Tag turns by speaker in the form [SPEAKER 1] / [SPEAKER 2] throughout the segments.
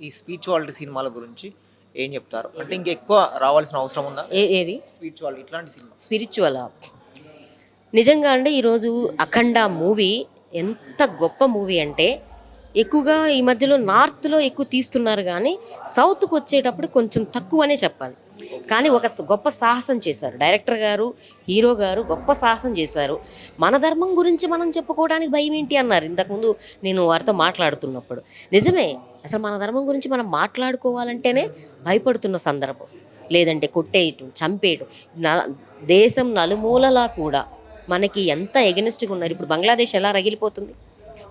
[SPEAKER 1] ఈ స్పిరిచువాలిటీ సినిమాల గురించి ఏం చెప్తారు? అంటే ఇంకెక్కువ రావాల్సిన అవసరం ఉందా?
[SPEAKER 2] ఏ ఏది?
[SPEAKER 1] స్పిరిచువాలిటీ ఇట్లాంటి సినిమా.
[SPEAKER 2] స్పిరిచువల్? నిజంగా అంటే ఈరోజు అఖండ మూవీ ఎంత గొప్ప మూవీ అంటే ఎక్కువగా ఈ మధ్యలో నార్త్లో ఎక్కువ తీస్తున్నారు కానీ సౌత్కి వచ్చేటప్పుడు కొంచెం తక్కువనే చెప్పాలి. కానీ ఒక గొప్ప సాహసం చేశారు. డైరెక్టర్ గారు హీరో గారు గొప్ప సాహసం చేశారు. మన ధర్మం గురించి మనం చెప్పుకోవడానికి భయం ఏంటి అన్నారు. ఇంతకుముందు నేను వారితో మాట్లాడుతున్నప్పుడు. నిజమే అసలు మన ధర్మం గురించి మనం మాట్లాడుకోవాలంటేనే భయపడుతున్న సందర్భం. లేదంటే కొట్టేయటం చంపేయటం. న- దేశం నలుమూలలా కూడా మనకి ఎంత ఎగనిస్ట్గా ఉన్నారు. ఇప్పుడు బంగ్లాదేశ్ ఎలా రగిలిపోతుంది?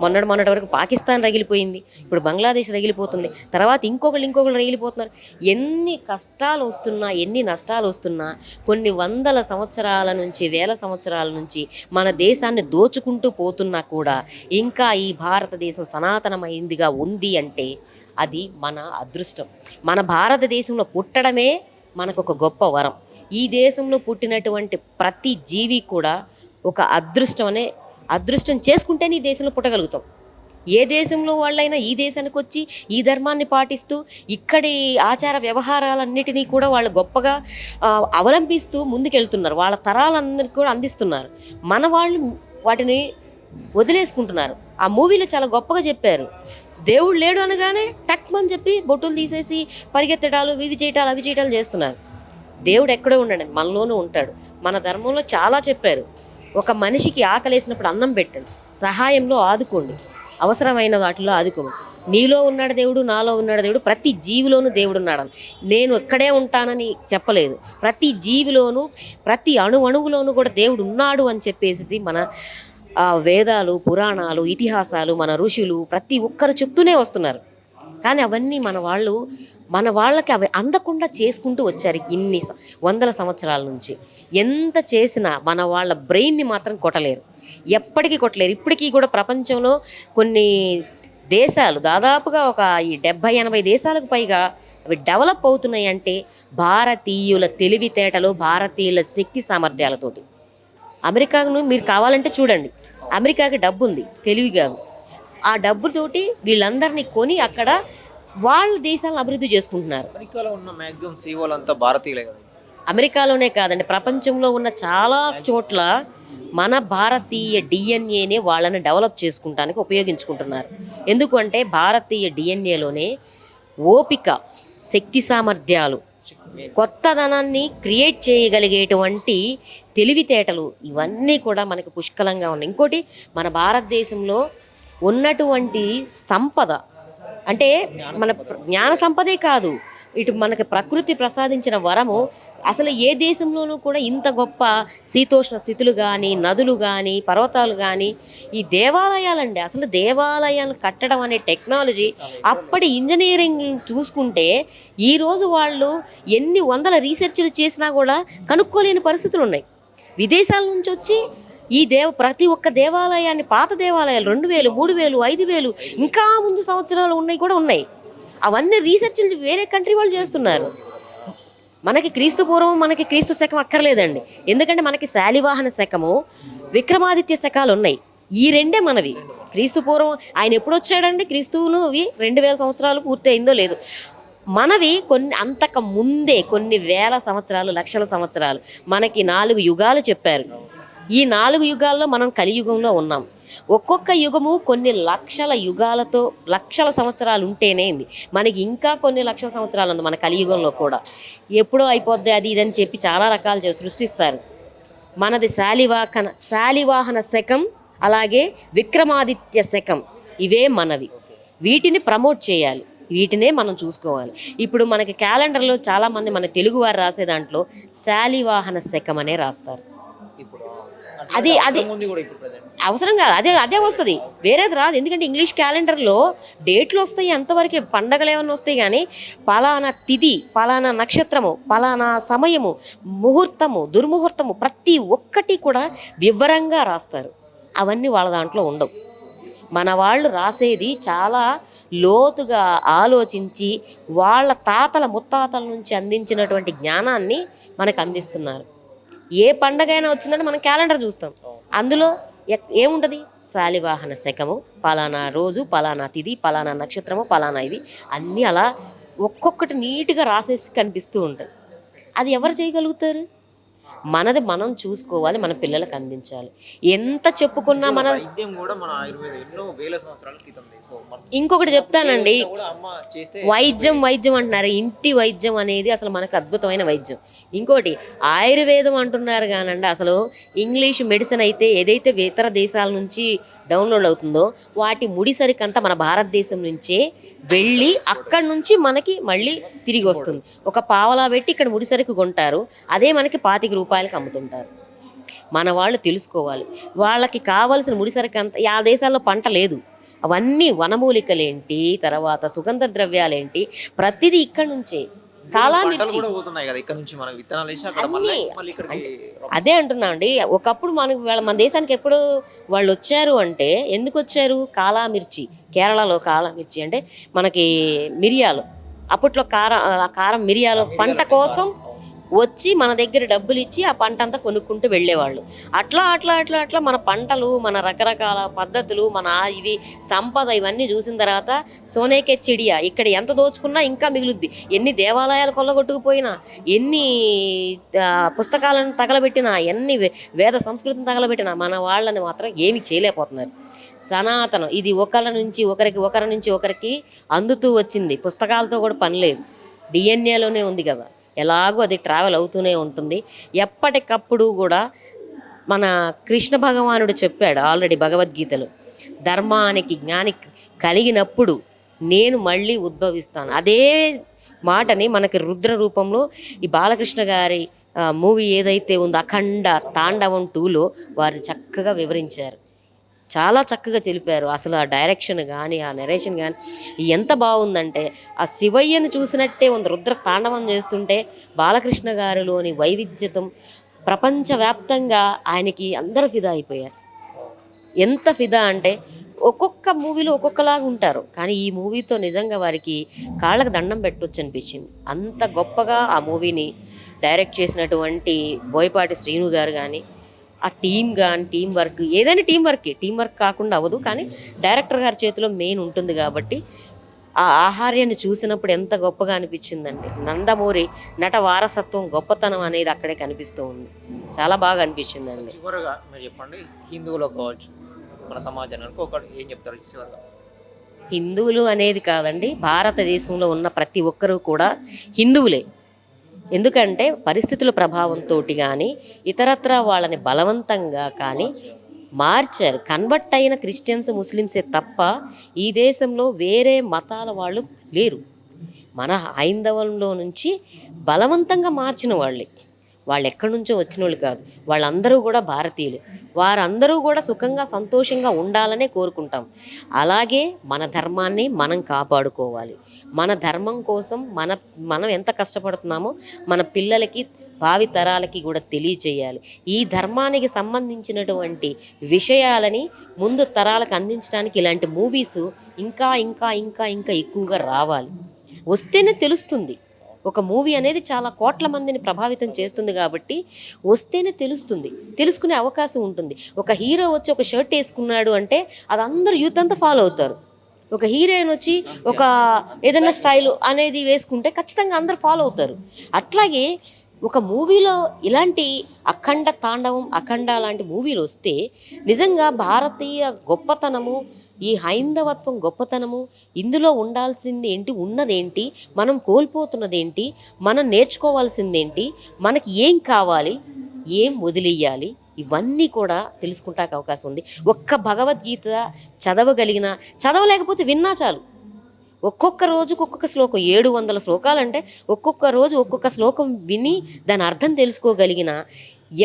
[SPEAKER 2] మొన్నటి మొన్నటి వరకు పాకిస్తాన్ రగిలిపోయింది ఇప్పుడు బంగ్లాదేశ్ రగిలిపోతుంది తర్వాత ఇంకొకళ్ళు ఇంకొకళ్ళు రగిలిపోతున్నారు. ఎన్ని కష్టాలు వస్తున్నా ఎన్ని నష్టాలు వస్తున్నా కొన్ని వందల సంవత్సరాల నుంచి వేల సంవత్సరాల నుంచి మన దేశాన్ని దోచుకుంటూ పోతున్నా కూడా ఇంకా ఈ భారతదేశం సనాతనమైందిగా ఉంది అంటే అది మన అదృష్టం. మన భారతదేశంలో పుట్టడమే మనకు ఒక గొప్ప వరం. ఈ దేశంలో పుట్టినటువంటి ప్రతి జీవి కూడా ఒక అదృష్టం అనే అదృష్టం చేసుకుంటేనే ఈ దేశంలో పుట్టగలుగుతాం. ఏ దేశంలో వాళ్ళైనా ఈ దేశానికి వచ్చి ఈ ధర్మాన్ని పాటిస్తూ ఇక్కడి ఆచార వ్యవహారాలన్నిటినీ కూడా వాళ్ళు గొప్పగా అవలంబిస్తూ ముందుకెళ్తున్నారు. వాళ్ళ తరాలందరికీ కూడా అందిస్తున్నారు. మన వాళ్ళు వాటిని వదిలేసుకుంటున్నారు. ఆ మూవీలో చాలా గొప్పగా చెప్పారు. దేవుడు లేడు అనగానే టక్మని చెప్పి బొట్టులు తీసేసి పరిగెత్తడాలు ఇవి చేయటాలు అవి చేయటాలు చేస్తున్నారు. దేవుడు ఎక్కడో ఉండండి మనలోనూ ఉంటాడు. మన ధర్మంలో చాలా చెప్పారు. ఒక మనిషికి ఆకలేసినప్పుడు అన్నం పెట్టండి. సహాయంలో ఆదుకోండి. అవసరమైన వాటిలో ఆదుకోండి. నీలో ఉన్నాడు దేవుడు నాలో ఉన్నాడు దేవుడు ప్రతి జీవిలోనూ దేవుడు ఉన్నాడని. నేను ఇక్కడే ఉంటానని చెప్పలేదు. ప్రతి జీవిలోనూ ప్రతి అణు అణువులోనూ కూడా దేవుడు ఉన్నాడు అని చెప్పేసి మన ఆ, వేదాలు పురాణాలు ఇతిహాసాలు మన ఋషులు ప్రతి ఒక్కరు చెప్తూనే వస్తున్నారు. కానీ అవన్నీ మన వాళ్ళు మన వాళ్ళకి అవి అందకుండా చేసుకుంటూ వచ్చారు ఇన్ని వందల సంవత్సరాల నుంచి. ఎంత చేసినా మన వాళ్ళ బ్రెయిన్ని మాత్రం కొట్టలేరు. ఎప్పటికీ కొట్టలేరు. ఇప్పటికీ కూడా ప్రపంచంలో కొన్ని దేశాలు దాదాపుగా ఒక ఈ డెబ్భై ఎనభై దేశాలకు పైగా అవి డెవలప్ అవుతున్నాయి అంటే భారతీయుల తెలివితేటలు భారతీయుల శక్తి సామర్థ్యాలతోటి. అమెరికాను మీరు కావాలంటే చూడండి. అమెరికాకి డబ్బు ఉంది తెలివి కాదు. ఆ డబ్బుతోటి వీళ్ళందరినీ కొని అక్కడ వాళ్ళ దేశాలను అభివృద్ధి చేసుకుంటున్నారు.
[SPEAKER 1] అమెరికాలో ఉన్న మ్యాక్సిమం సీఓలు అంతా భారతీయులే కదా.
[SPEAKER 2] అమెరికాలోనే కాదండి ప్రపంచంలో ఉన్న చాలా చోట్ల మన భారతీయ డిఎన్ఏనే వాళ్ళని డెవలప్ చేసుకుంటానికి ఉపయోగించుకుంటున్నారు. ఎందుకంటే భారతీయ డిఎన్ఏలోనే ఓపిక శక్తి సామర్థ్యాలు కొత్తదనాన్ని క్రియేట్ చేయగలిగేటువంటి తెలివితేటలు ఇవన్నీ కూడా మనకి పుష్కలంగా ఉన్నాయి. ఇంకోటి మన భారతదేశంలో ఉన్నటువంటి సంపద. అంటే మన జ్ఞాన సంపదే కాదు. ఇటు మనకి ప్రకృతి ప్రసాదించిన వరము. అసలు ఏ దేశంలోనూ కూడా ఇంత గొప్ప శీతోష్ణ స్థితులు కానీ నదులు కానీ పర్వతాలు కానీ ఈ దేవాలయాలండి. అసలు దేవాలయాలు కట్టడం అనే టెక్నాలజీ అప్పటి ఇంజనీరింగ్ చూసుకుంటే ఈరోజు వాళ్ళు ఎన్ని వందల రీసెర్చ్లు చేసినా కూడా కనుక్కోలేని పరిస్థితులు ఉన్నాయి. విదేశాల నుంచి వచ్చి ఈ దేవ ప్రతి ఒక్క దేవాలయాన్ని పాత దేవాలయాలు రెండు వేలు మూడు వేలు ఐదు వేలు ఇంకా ముందు సంవత్సరాలు ఉన్నాయి కూడా ఉన్నాయి. అవన్నీ రీసెర్చ్లు వేరే కంట్రీ వాళ్ళు చేస్తున్నారు. మనకి క్రీస్తు పూర్వం మనకి క్రీస్తు శకం అక్కర్లేదండి. ఎందుకంటే మనకి శాలివాహన శకము విక్రమాదిత్య శకాలు ఉన్నాయి. ఈ రెండే మనవి. క్రీస్తు పూర్వం ఆయన ఎప్పుడు వచ్చాడండి? క్రీస్తువును ఇవి రెండు వేల సంవత్సరాలు పూర్తి అయిందో లేదు. మనవి కొన్ని అంతక ముందే కొన్ని వేల సంవత్సరాలు లక్షల సంవత్సరాలు. మనకి నాలుగు యుగాలు చెప్పారు. ఈ నాలుగు యుగాల్లో మనం కలియుగంలో ఉన్నాం. ఒక్కొక్క యుగము కొన్ని లక్షల యుగాలతో లక్షల సంవత్సరాలు ఉంటేనే ఉంది. మనకి ఇంకా కొన్ని లక్షల సంవత్సరాలు ఉంది మన కలియుగంలో కూడా. ఎప్పుడో అయిపోద్ది అది ఇది అని చెప్పి చాలా రకాలు సృష్టిస్తారు. మనది శాలివాహన శాలివాహన శకం అలాగే విక్రమాదిత్య శకం. ఇవే మనవి. వీటిని ప్రమోట్ చేయాలి. వీటినే మనం చూసుకోవాలి. ఇప్పుడు మనకి క్యాలెండర్లో చాలామంది మన తెలుగువారు రాసే దాంట్లో శాలివాహన శకం అనే రాస్తారు. అది అది అవసరం కాదు. అదే అదే వస్తుంది. వేరేది రాదు. ఎందుకంటే ఇంగ్లీష్ క్యాలెండర్లో డేట్లు వస్తాయి అంతవరకే పండగలు ఏమన్నా వస్తాయి కానీ పలానా తిథి పలానా నక్షత్రము పలానా సమయము ముహూర్తము దుర్ముహూర్తము ప్రతి ఒక్కటి కూడా వివరంగా రాస్తారు. అవన్నీ వాళ్ళ దాంట్లో ఉండవు. మన వాళ్ళు రాసేది చాలా లోతుగా ఆలోచించి వాళ్ళ తాతల ముత్తాతల నుంచి అందించినటువంటి జ్ఞానాన్ని మనకు అందిస్తున్నారు. ఏ పండగ అయినా వచ్చిందంటే మనం క్యాలెండర్ చూస్తాం. అందులో ఏముంటది? శాలివాహన శకము పలానా రోజు పలానా తిది పలానా నక్షత్రము పలానా ఇది. అన్నీ అలా ఒక్కొక్కటి నీట్గా రాసేసి కనిపిస్తూ ఉంటుంది అది ఎవరు చేయగలుగుతారు? మనది మనం చూసుకోవాలి మన పిల్లలకు అందించాలి. ఎంత చెప్పుకున్నా మన ఇంకొకటి చెప్తానండి. వైద్యం వైద్యం అంటున్నారు. ఇంటి వైద్యం అనేది అసలు మనకు అద్భుతమైన వైద్యం. ఇంకోటి ఆయుర్వేదం అంటున్నారు కానండి అసలు ఇంగ్లీష్ మెడిసిన్ అయితే ఏదైతే ఇతర దేశాల నుంచి డౌన్లోడ్ అవుతుందో వాటి ముడిసరికంతా మన భారతదేశం నుంచే వెళ్ళి అక్కడి నుంచి మనకి మళ్ళీ తిరిగి వస్తుంది. ఒక పావలా పెట్టి ఇక్కడ ముడిసరికి కొంటారు. అదే మనకి పాతిక రూపాయలకి అమ్ముతుంటారు. మన వాళ్ళు తెలుసుకోవాలి. వాళ్ళకి కావాల్సిన ముడిసరికి అంత ఆ దేశాల్లో పంట లేదు. అవన్నీ వనమూలికలేంటి? తర్వాత సుగంధ ద్రవ్యాలేంటి ప్రతిదీ ఇక్కడి నుంచే. కాలామిర్చి
[SPEAKER 1] కూడా పోతున్నాయి కదా ఇక్కడ నుంచి మనకి విత్తనాలు వేసి అక్కడ మళ్ళీ
[SPEAKER 2] అన్నీ.
[SPEAKER 1] మళ్ళీ ఇక్కడికి
[SPEAKER 2] అదే అంటున్నా అండి ఒకప్పుడు మనకు వాళ్ళ మన దేశానికి ఎప్పుడు వాళ్ళు వచ్చారు అంటే ఎందుకు వచ్చారు? కాలామిర్చి కేరళలో కాలామిర్చి అంటే మనకి మిరియాలు. అప్పట్లో కారం ఆ కారం మిరియాలు పంట కోసం వచ్చి మన దగ్గర డబ్బులు ఇచ్చి ఆ పంట అంతా కొనుక్కుంటూ వెళ్ళేవాళ్ళు. అట్లా అట్లా అట్లా అట్లా మన పంటలు మన రకరకాల పద్ధతులు మన ఇవి సంపద ఇవన్నీ చూసిన తర్వాత సోనేకే చెడియా ఇక్కడ ఎంత దోచుకున్నా ఇంకా మిగులుద్ది. ఎన్ని దేవాలయాలు కొల్లగొట్టుకుపోయినా ఎన్ని పుస్తకాలను తగలబెట్టినా ఎన్ని వే- వేద సంస్కృతిని తగలబెట్టినా మన వాళ్ళని మాత్రం ఏమి చేయలేకపోతున్నారు. సనాతనం ఇది ఒకరి నుంచి ఒకరికి ఒకరి నుంచి ఒకరికి అందుతూ వచ్చింది. పుస్తకాలతో కూడా పని లేదు. డిఎన్ఏలోనే ఉంది కదా. ఎలాగో అది ట్రావెల్ అవుతూనే ఉంటుంది. ఎప్పటికప్పుడు కూడా మన కృష్ణ భగవానుడు చెప్పాడు ఆల్రెడీ భగవద్గీతలో ధర్మానికి జ్ఞాని కలిగినప్పుడు నేను మళ్ళీ ఉద్భవిస్తాను. అదే మాటని మనకి రుద్ర రూపంలో ఈ బాలకృష్ణ గారి మూవీ ఏదైతే ఉందో అఖండ తాండవం టూలో వారు చక్కగా వివరించారు. చాలా చక్కగా తెలిపారు. అసలు ఆ డైరెక్షన్ కానీ ఆ నెరేషన్ కానీ ఎంత బాగుందంటే ఆ శివయ్యను చూసినట్టే ఉంది. రుద్ర తాండవం చేస్తుంటే బాలకృష్ణ గారిలోని వైవిధ్యతం ప్రపంచవ్యాప్తంగా ఆయనకి అందరూ ఫిదా అయిపోయారు. ఎంత ఫిదా అంటే ఒక్కొక్క మూవీలో ఒక్కొక్కలాగా ఉంటారు. కానీ ఈ మూవీతో నిజంగా వారికి కాళ్ళకు దండం పెట్టొచ్చు అనిపించింది అంత గొప్పగా ఆ మూవీని డైరెక్ట్ చేసినటువంటి బోయపాటి శ్రీను గారు కానీ ఆ టీం కానీ టీం వర్క్ ఏదైనా టీం వర్క్. టీం వర్క్ కాకుండా అవ్వదు. కానీ డైరెక్టర్ గారి చేతిలో మెయిన్ ఉంటుంది కాబట్టి ఆ ఆహార్యాన్ని చూసినప్పుడు ఎంత గొప్పగా అనిపించిందండి. నందమూరి నట వారసత్వం గొప్పతనం అనేది అక్కడే కనిపిస్తూ ఉంది. చాలా బాగా అనిపించిందండి.
[SPEAKER 1] చివరగా మీరు చెప్పండి హిందువులో కావచ్చు మన సమాజానికి ఒకటి ఏం చెప్తారు చివరగా?
[SPEAKER 2] హిందువులు అనేది కాదండి భారతదేశంలో ఉన్న ప్రతి ఒక్కరూ కూడా హిందువులే. ఎందుకంటే పరిస్థితుల ప్రభావంతో కానీ ఇతరత్రా వాళ్ళని బలవంతంగా కానీ మార్చారు కన్వర్ట్ అయిన క్రిస్టియన్స్ ముస్లిమ్సే తప్ప ఈ దేశంలో వేరే మతాల వాళ్ళు లేరు. మన హైందవంలో నుంచి బలవంతంగా మార్చిన వాళ్ళే. వాళ్ళు ఎక్కడి నుంచో వచ్చిన వాళ్ళు కాదు. వాళ్ళందరూ కూడా భారతీయులు. వారందరూ కూడా సుఖంగా సంతోషంగా ఉండాలనే కోరుకుంటాం. అలాగే మన ధర్మాన్ని మనం కాపాడుకోవాలి. మన ధర్మం కోసం మన మనం ఎంత కష్టపడుతున్నామో మన పిల్లలకి భావి తరాలకి కూడా తెలియచేయాలి. ఈ ధర్మానికి సంబంధించినటువంటి విషయాలని ముందు తరాలకు అందించడానికి ఇలాంటి మూవీస్ ఇంకా ఇంకా ఇంకా ఇంకా ఎక్కువగా రావాలి. వస్తేనే తెలుస్తుంది. ఒక మూవీ అనేది చాలా కోట్ల మందిని ప్రభావితం చేస్తుంది కాబట్టి వస్తేనే తెలుస్తుంది తెలుసుకునే అవకాశం ఉంటుంది. ఒక హీరో వచ్చి ఒక షర్ట్ వేసుకున్నాడు అంటే అది అందరూ యూత్ అంతా ఫాలో అవుతారు. ఒక హీరోయిన్ వచ్చి ఒక ఏదైనా స్టైల్ అనేది వేసుకుంటే ఖచ్చితంగా అందరూ ఫాలో అవుతారు. అట్లాగే ఒక మూవీలో ఇలాంటి అఖండ తాండవం అఖండ లాంటి మూవీలు వస్తే నిజంగా భారతీయ గొప్పతనము ఈ హైందవత్వం గొప్పతనము ఇందులో ఉండాల్సింది ఏంటి ఉన్నదేంటి మనం కోల్పోతున్నదేంటి మనం నేర్చుకోవాల్సిందేంటి మనకి ఏం కావాలి ఏం వదిలేయాలి ఇవన్నీ కూడా తెలుసుకుంటానికి అవకాశం ఉంది. ఒక్క భగవద్గీత చదవగలిగిన చదవలేకపోతే విన్నా చాలు. ఒక్కొక్క రోజుకు ఒక్కొక్క శ్లోకం. ఏడు వందల శ్లోకాలంటే ఒక్కొక్క రోజు ఒక్కొక్క శ్లోకం విని దాని అర్థం తెలుసుకోగలిగిన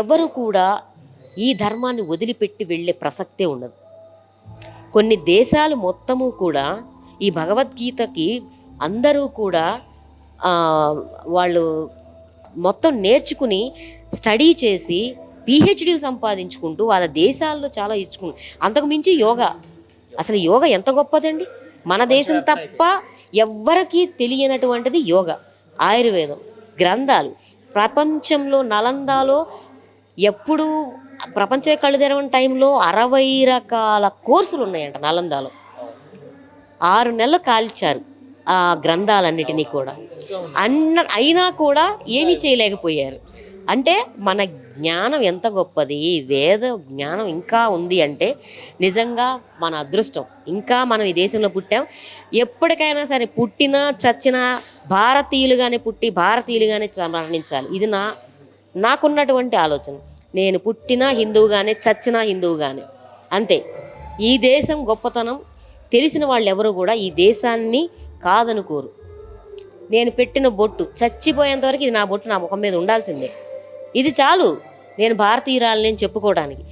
[SPEAKER 2] ఎవరు కూడా ఈ ధర్మాన్ని వదిలిపెట్టి వెళ్ళే ప్రసక్తే ఉండదు. కొన్ని దేశాలు మొత్తము కూడా ఈ భగవద్గీతకి అందరూ కూడా వాళ్ళు మొత్తం నేర్చుకుని స్టడీ చేసి పిహెచ్డీలు సంపాదించుకుంటూ వాళ్ళ దేశాల్లో చాలా ఇచ్చుకుంటు అంతకుమించి యోగా. అసలు యోగా ఎంత గొప్పదండి? మన దేశం తప్ప ఎవ్వరికీ తెలియనటువంటిది యోగా ఆయుర్వేదం గ్రంథాలు. ప్రపంచంలో నలందాలో ఎప్పుడు ప్రపంచమే కళ్ళు తెరవని టైంలో అరవై రకాల కోర్సులు ఉన్నాయంట నలందాలో. ఆరు నెలలు కాల్చారు ఆ గ్రంథాలన్నిటినీ కూడా. అన్న అయినా కూడా ఏమీ చేయలేకపోయారు. అంటే మన జ్ఞానం ఎంత గొప్పది? వేద జ్ఞానం ఇంకా ఉంది అంటే నిజంగా మన అదృష్టం. ఇంకా మనం ఈ దేశంలో పుట్టాం. ఎప్పటికైనా సరే పుట్టినా చచ్చినా భారతీయులుగానే పుట్టి భారతీయులుగానే మరణించాలి. ఇది నా నాకున్నటువంటి ఆలోచన. నేను పుట్టినా హిందువుగానే చచ్చినా హిందువుగానే. అంతే. ఈ దేశం గొప్పతనం తెలిసిన వాళ్ళు ఎవరు కూడా ఈ దేశాన్ని కాదనుకోరు. నేను పెట్టిన బొట్టు చచ్చిపోయేంతవరకు ఇది నా బొట్టు నా ముఖం మీద ఉండాల్సిందే. ఇది చాలు. నేను భారతీయురాలని చెప్పుకోవడానికి.